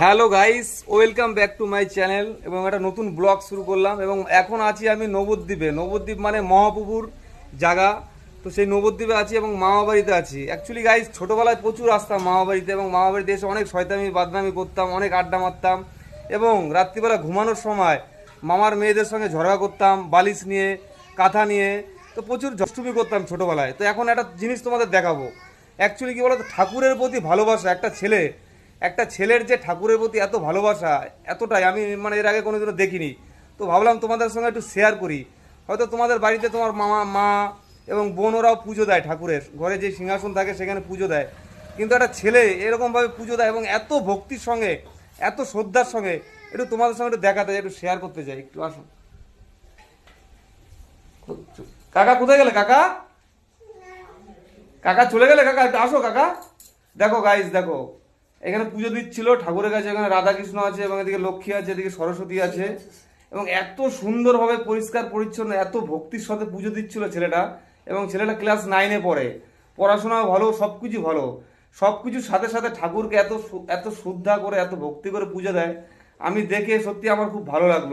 Hello guys, welcome back to my channel এবং একটা নতুন ব্লগ শুরু করলাম এবং এখন আছি আমি নবদ্বীপে। নবদ্বীপ মানে মহাপুকুর জায়গা। তো সেই নবদ্বীপে আছি এবং মামাবাড়িতে আছি। অ্যাকচুয়ালি গাইস ছোটোবেলায় প্রচুর আসতাম মামাবাড়িতে এবং মামাবাড়িতে এসে অনেক শয়তামি বাদনামি করতাম, অনেক আড্ডা মারতাম এবং রাত্রিবেলা ঘুমানোর সময় মামার মেয়েদের সঙ্গে ঝগড়া করতাম, বালিশ নিয়ে, কাঁথা নিয়ে। তো প্রচুর জষ্টুমি করতাম ছোটোবেলায়। তো এখন একটা জিনিস তোমাদের দেখাবো। অ্যাকচুয়ালি কী বলো ঠাকুরের প্রতি ভালোবাসা একটা ছেলে একটা ছেলের যে ঠাকুরের প্রতি এত ভালোবাসা, এতটাই আমি মানে এর আগে কোনোদিনও দেখিনি। তো ভাবলাম তোমাদের সঙ্গে একটু শেয়ার করি। হয়তো তোমাদের বাড়িতে তোমার মামা, মা এবং বোন ওরাও পুজো দেয় ঠাকুরের। ঘরে যে সিংহাসন থাকে সেখানে পুজো দেয়। কিন্তু একটা ছেলে এরকমভাবে পুজো দেয় এবং এত ভক্তির সঙ্গে, এত শ্রদ্ধার সঙ্গে, একটু তোমাদের সঙ্গে একটু দেখাতে চাই, একটু শেয়ার করতে চাই। একটু আসুন। কাকা, কোথায় গেলে কাকা? কাকা চলে গেলে কাকা? একটু আসো কাকা। দেখো গাইস দেখো। এখানে পুজো দিচ্ছিল, ঠাকুরের কাছে, এখানে রাধাকৃষ্ণ আছে, এবং এদিকে লক্ষ্মী আছে, এদিকে সরস্বতী আছে। এবং এত সুন্দরভাবে পরিষ্কার, পরিচ্ছন্ন, এত ভক্তির সাথে পুজো দিচ্ছিল ছেলেটা, এবং ছেলেটা ক্লাস নাইনে পড়ে। পড়াশোনাও ভালো সব কিছু ভালো। সব কিছুর সাথে সাথে ঠাকুরকে এত এত শ্রদ্ধা করে, এত ভক্তি করে পুজো দেয়। আমি দেখে সত্যি আমার খুব ভালো লাগল।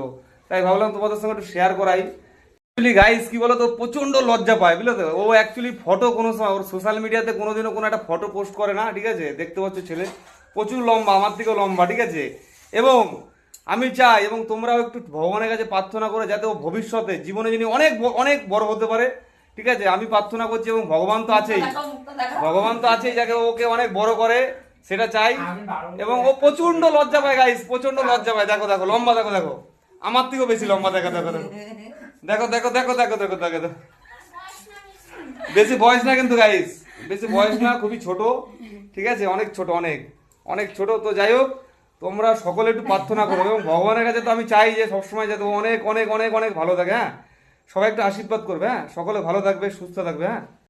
তাই ভাবলাম তোমাদের সঙ্গে একটু শেয়ার করাই। অ্যাকচুয়ালি গাইস কি বলতো প্রচণ্ড লজ্জা পায় বুঝলে তো ও অ্যাকচুয়ালি ফটো কোনো সময় ওর সোশ্যাল মিডিয়াতে কোনোদিনও কোনো একটা ফটো পোস্ট করে না ঠিক আছে? দেখতে পাচ্ছ ছেলে? প্রচুর লম্বা আমার থেকেও লম্বা ঠিক আছে? এবং আমি চাই এবং তোমরাও একটু ভগবানের কাছে প্রার্থনা করে যাতে ও ভবিষ্যতে জীবনে যিনি অনেক অনেক বড় হতে পারে ঠিক আছে? আমি প্রার্থনা করছি এবং ভগবান তো আছেই। ভগবান তো আছেই যাকে ওকে অনেক বড় করে সেটা চাই। এবং ও প্রচণ্ড লজ্জা পায় গাইস প্রচণ্ড লজ্জা পায়। দেখো দেখো লম্বা দেখো দেখো। আমার থেকেও বেশি লম্বা, দেখো দেখো দেখো। দেখো দেখো দেখো দেখো দেখো দেখো বেশি বয়স না কিন্তু গাইস বেশি বয়স না, খুবই ছোট। ঠিক আছে? অনেক ছোট, অনেক। অনেক ছোট, তো যাই হোক, তোমরা সকলে একটু প্রার্থনা করো। এবং ভগবানের কাছে তো আমি চাই যে সবসময় যাতে অনেক অনেক অনেক অনেক ভালো থাকে হ্যাঁ? সবাই একটু আশীর্বাদ করবে হ্যাঁ? সকলে ভালো থাকবে, সুস্থ থাকবে হ্যাঁ?